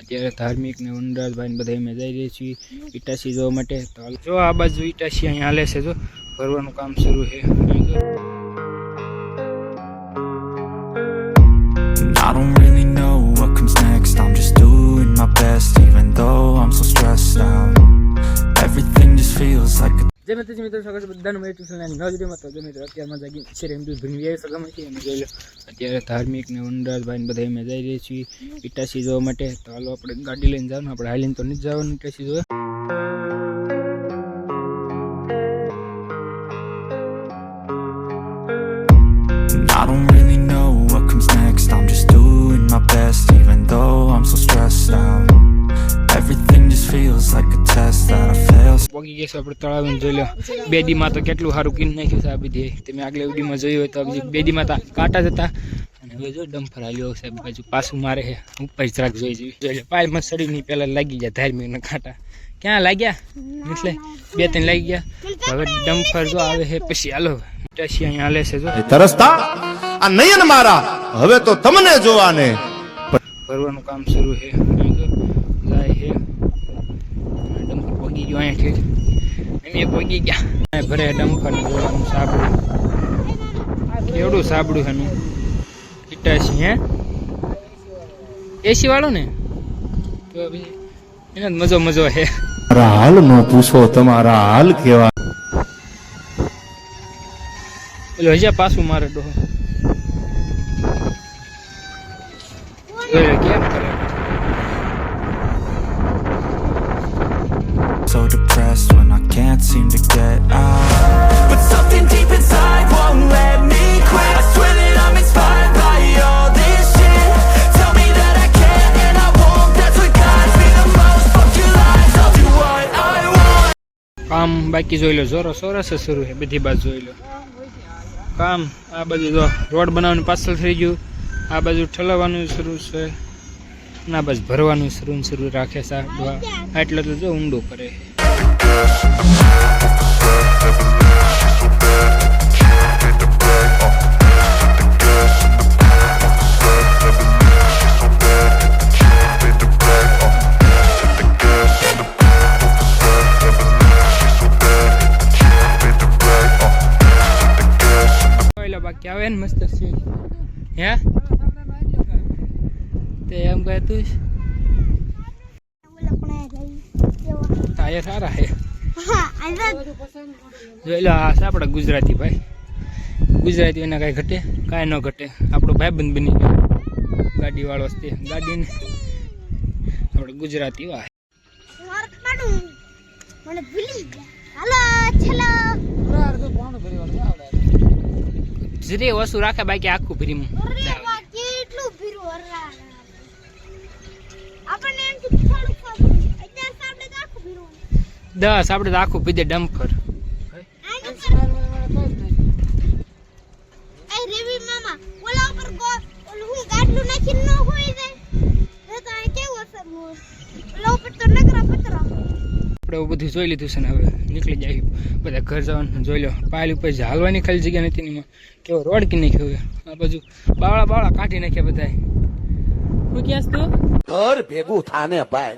અત્યારે ધાર્મિક ને વનરાજભાઈ બધા અમે જઈ રહ્યા છીએ ઇટાસી જોવા માટે. તો જો આ બાજુ ઇટાસી અહીંયા હાલે છે, જો ભરવાનું કામ શરૂ છે. જય માતાજી મિત્રો સ્વાગત બધાનું મેં ટ્યુશન નવ જુદીમાં તો જો મિત્રો અત્યારમાં જાગી છે એમ તો ભીની વ્યાય સગા છે અમે જોઈ લો અત્યારે ધાર્મિક ને વનરાજભાઈ બધા અમે જઈ રહ્યા છીએ ઇટાસી જોવા માટે તો હાલો આપણે ગાડી લઈને જવાનું. આપણે હાલીને તો નથી જવાનું ઇટાસી જોવા. પોગી ગયા આપણે તળાવ જોઈ લો. બેદીમાં તો કેટલું સારું કીન નાખ્યું છે આ બધી. તમે આગળ ઉડીમાં જોયું હોય તો બીજી બે દીમાં કાંટા જતા અને હવે જો ડમ્ફર આવ્યો છે બાજુ પાછું મારે છે ઉપર જરાક જોઈ જોઈ. જોઈ લો પાયલ મસડી ની પેલા લાગી ગયા ધાર્મિક ના કાંટા. ક્યાં લાગ્યા? એટલે બે ત્રણ લાગી ગયા. હવે ડમ્ફર જો આવે છે પછી હાલો. ટસી અહીંયા હાલે છે જો. તરસતા? આ નયન મારા. હવે તો તમને જોવાને. ભરવાનું કામ શરૂ છે. જાય છે. પગી ગયો અહીંયા ઠેઠ અમે પગી ગયા. ડમ્પર ને જોવાનું સાબડું કેવડું સાબડું છે એનું? ઇટાસી હે? એસી વાળું ને? તો એને મજો મજો હે મારા હાલ નો પૂછો તમારા હાલ કેવા પેલો હજા પાછું મારે ડોહો કેમ? Seem to get out. But something deep inside won't let me quit. I swear that I'm inspired by all this shit. Tell me that I can and I won't. That's what guides me the most. Fuck your lies, I'll do what I want. કામ બાકી જોઈ લો જોરો સોરસ શરૂ છે બધી બાજુ જોઈ લો કામ આ બાજુ જો રોડ બનાવવાનું પાછળ થઈ ગયું આ બાજુ ઠલવવાનું શરૂ છે ના બસ ભરવાનું શરૂ શરૂ રાખે છે આ એટલે તો જો ઊંડો કરે છે બાકી આવે ને મસ્ત સીન હે તે એમ કહે તું ટાયર સારા છે જોઈ લો આ આપણા ગુજરાતી ભાઈ. ગુજરાતી એના કાંઈ ઘટે કાંઈ ન ઘટે. આપણો ભાઈબંધ બની ગયો. ગાડી વાળો છે. તે ગાડીને આપણે ગુજરાતી વાહ. જરી વસ્તુ રાખે બાકી આખું ફ્રીમ અરે કેટલું ભીરું અરે આપણને એમ કે થોડુંક ખાવું અત્યારે સાંભળે તો આખું ભીરું દસ આપણે તો આખું પીધે ડમ્ફર આને પર એ રેવી મામા ઓલા ઉપર ગો ઓલું હું ગાડલું નાખીને ન હોઈ જાય એ તો આ કેવું અસર હોય ઓલા આપણે તો પીધે ડમ્પર આપણે બધું જોઈ લીધું છે ને હવે નીકળી જાય બધા ઘર જવાનું જોઈ લો. પાયલ ઉપર જે હાલવાની ખાલી જગ્યા નથી ને એમાં. કેવો રોડ કે નાખ્યો હવે? આ બાજુ બાવળા બાવળા કાઢી નાખ્યા બધા શું ક્યાં તું? ઘર ભેગું થાને ભાઈ.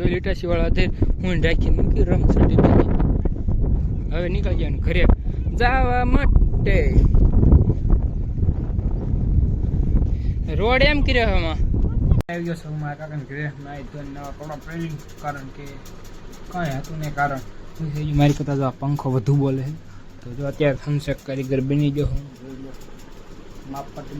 જોઈ લીટાસી વાળા થઈ હું રાખી મૂકી રમ સટી હવે નીકળી ગયા ઘરે. જવા માટે. રોડ એમ કર્યો આમાં. આવી ગયો છું મારા કાકાને ઘરે. નાઈ તો નવા કપડાં પહેરી કારણ કે કાંઈ હતું ને કારણ. મારી કરતા જો પંખો વધુ બોલે છે. તો જો અત્યારે થમસેક કારીગર બની ગયો હું.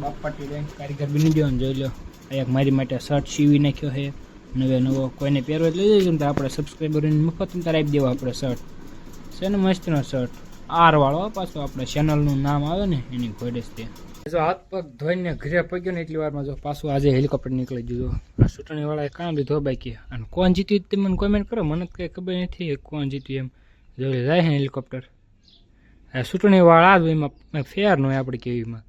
બાપટી લઈને કારીગર બની ગયો ને જોઈ લો. એક મારી માટે શર્ટ સીવી નાખ્યો છે. નવે નવો કોઈને પહેરવો એટલે લઈ ને તો આપણે સબસ્ક્રાઈબરોને મફત તારે આપી દેવો આપણે શર્ટ છે ને મસ્તનો શર્ટ આર વાળો પાછો આપણે ચેનલનું નામ આવે ને, એની ઘોડે તે. જો હાથ પગ ધોઈને ઘરે પગ્યો ને એટલી વારમાં જો પાછું આજે હેલિકોપ્ટર નીકળી ગયું. આ ચૂંટણી વાળાએ કામ લીધો બાકી? અને કોણ જીત્યું તે મને કોમેન્ટ કરો, મને તો કંઈ ખબર નથી કોણ જીત્યું એમ. જો જાય છે હેલિકોપ્ટર આ ચૂંટણી વાળા જ એમાં ફેર ન હોય આપણે કેવીમાં.